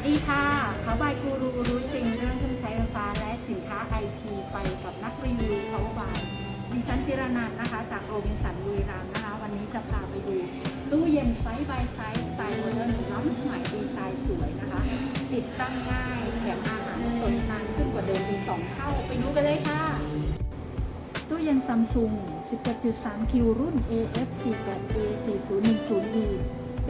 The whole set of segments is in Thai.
สดีค่ะเขาบายกูรูรู้จริงเรื่องเครื่องใช้ไฟฟ้าและสินค้าไอทีไปกับนักรีวิวเขาบายดิฉันจิรนันนะคะ จากโรบินสันบุรีรัมย์นะคะ วันนี้จะพาไปดูตู้เย็นไซส์บายไซส์สไตล์โมเดิร์นล้ำสมัยดีไซน์สวยนะคะ ติดตั้งง่ายแถมอาหารสดนานขึ้นกว่าเดิมอีกสองเท่า ไปดูกันเลยค่ะ ตู้เย็นซัมซุง17.3คิวรุ่น AF48A 4010E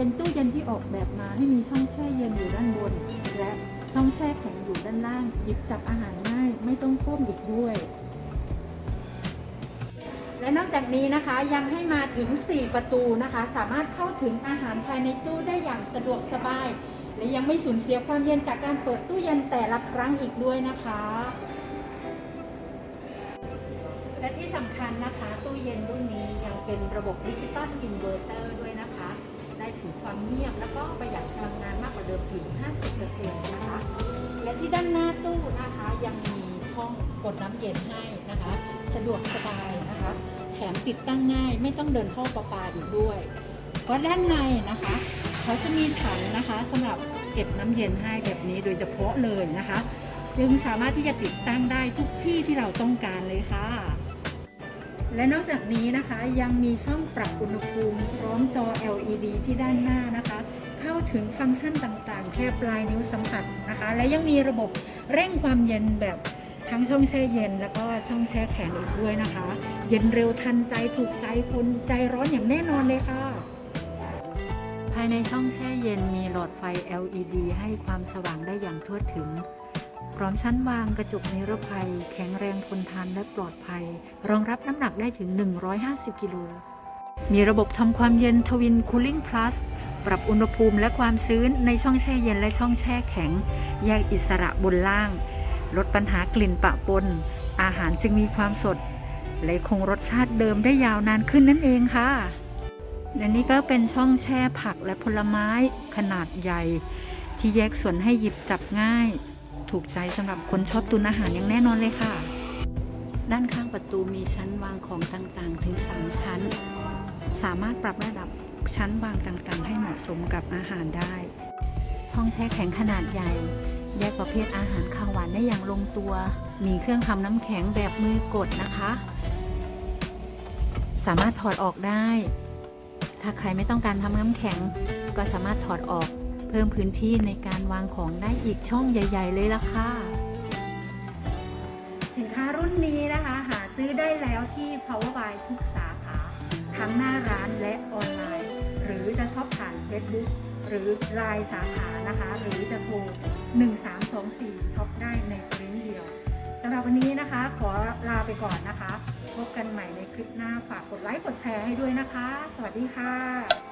เป็นตู้เย็นที่ออกแบบมาให้มีช่องแช่เย็นอยู่ด้านบน และช่องแช่แข็งอยู่ด้านล่าง หยิบจับอาหารง่าย ไม่ต้องก้มอีกด้วย และนอกจากนี้นะคะยังให้มาถึง 4 ประตูนะคะ สามารถเข้าถึงอาหารภายในตู้ได้อย่างสะดวกสบาย และยังไม่สูญเสียความเย็นจากการเปิดตู้เย็นแต่ละครั้งอีกด้วยนะคะและที่สำคัญนะคะ ตู้เย็นรุ่นนี้ยังเป็นระบบดิจิตอลอินเวอร์เตอร์ด้วยนะคะ ถึงความเงียบ แล้วก็ประหยัดพลังงานมากกว่าเดิมถึง 50%นะคะและที่ด้านหน้าตู้นะคะยังมีช่องกดน้ำเย็นให้นะคะ สะดวกสบายนะคะ แถมติดตั้งง่ายไม่ต้องเดินท่อประปาอีกด้วยก็ด้านในนะคะเขาจะมีถังนะคะสำหรับเก็บน้ำเย็นให้แบบนี้โดยเฉพาะเลยนะคะ ซึ่งสามารถที่จะติดตั้งได้ทุกที่ที่เราต้องการเลยค่ะ และนอกจากนี้นะคะยังมีช่องปรับอุณหภูมิพร้อมจอ LED ที่ด้านหน้านะคะ เข้าถึงฟังก์ชันต่างๆ แค่ปลายนิ้วสัมผัสนะคะ และยังมีระบบเร่งความเย็นแบบทั้งช่องแช่เย็น แล้วก็ช่องแช่แข็งอีกด้วยนะคะ เย็นเร็วทันใจถูกใจคนใจร้อนอย่างแน่นอนเลยค่ะ ภายในช่องแช่เย็นมีหลอดไฟ LED ให้ความสว่างได้อย่างทั่วถึง ร้อมชั้นวางกระจกนิรภัย แข็งแรงทนทานและปลอดภัย รองรับน้ำหนักได้ถึง 150 กิโล มีระบบทำความเย็นทวินคูลิ่งพลัสปรับอุณหภูมิและความชื้นในช่องแช่เย็นและช่องแช่แข็ง แยกอิสระบนล่าง ลดปัญหากลิ่นปะปน อาหารจึงมีความสด และคงรสชาติเดิมได้ยาวนานขึ้นนั่นเองค่ะและนี่ก็เป็นช่องแช่ผักและผลไม้ขนาดใหญ่ ที่แยกส่วนให้หยิบจับง่าย ถูกใจสำหรับคนชอบตุนอาหารอย่างแน่นอนเลยค่ะ ด้านข้างประตูมีชั้นวางของต่างๆ ถึง 3 ชั้น สามารถปรับระดับชั้นวางต่างๆ ให้เหมาะสมกับอาหารได้ ช่องแช่แข็งขนาดใหญ่ แยกประเภทอาหารข้าวหวานได้อย่างลงตัว มีเครื่องทำน้ำแข็งแบบมือกดนะคะ สามารถถอดออกได้ ถ้าใครไม่ต้องการทำน้ำแข็งก็สามารถถอดออก เพิ่มพื้นที่ในการวางของได้อีกช่องใหญ่ ๆ เลยล่ะค่ะ สินค้ารุ่นนี้นะคะ หาซื้อได้แล้วที่ Power by ทุกสาขา ทั้งหน้าร้านและออนไลน์ หรือจะช็อปผ่าน Facebook หรือ Line สาขานะคะ หรือจะโทร 1324 ช็อปได้ในปริ้นเดียวสำหรับวันนี้นะคะ ขอลาไปก่อนนะคะ พบกันใหม่ในคลิปหน้าฝากกดไลค์กดแชร์ให้ด้วยนะคะ สวัสดีค่ะ